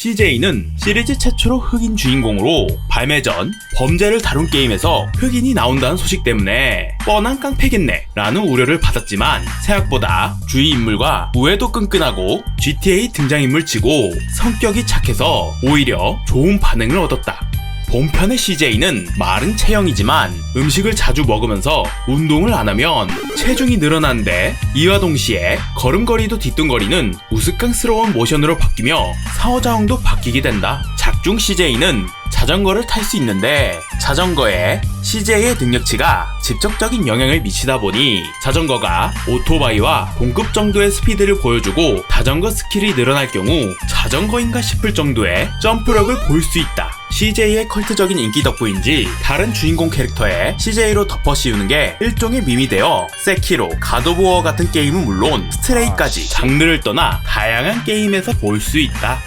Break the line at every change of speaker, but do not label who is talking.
CJ는 시리즈 최초로 흑인 주인공으로 발매 전 범죄를 다룬 게임에서 흑인이 나온다는 소식 때문에 뻔한 깡패겠네 라는 우려를 받았지만 생각보다 주위 인물과 우애도 끈끈하고 GTA 등장인물 치고 성격이 착해서 오히려 좋은 반응을 얻었다. 본편의 CJ는 마른 체형이지만 음식을 자주 먹으면서 운동을 안 하면 체중이 늘어나는데 이와 동시에 걸음걸이도 뒤뚱거리는 우스꽝스러운 모션으로 바뀌며 상호작용도 바뀌게 된다. 작중 CJ는 자전거를 탈 수 있는데 자전거에 CJ의 능력치가 직접적인 영향을 미치다 보니 자전거가 오토바이와 동급 정도의 스피드를 보여주고 자전거 스킬이 늘어날 경우 자전거인가 싶을 정도의 점프력을 보일 수 있다. CJ의 컬트적인 인기 덕분인지 다른 주인공 캐릭터에 CJ로 덮어 씌우는 게 일종의 밈이 되어 세키로, 가도보어 같은 게임은 물론 스트레이까지 장르를 떠나 다양한 게임에서 볼 수 있다.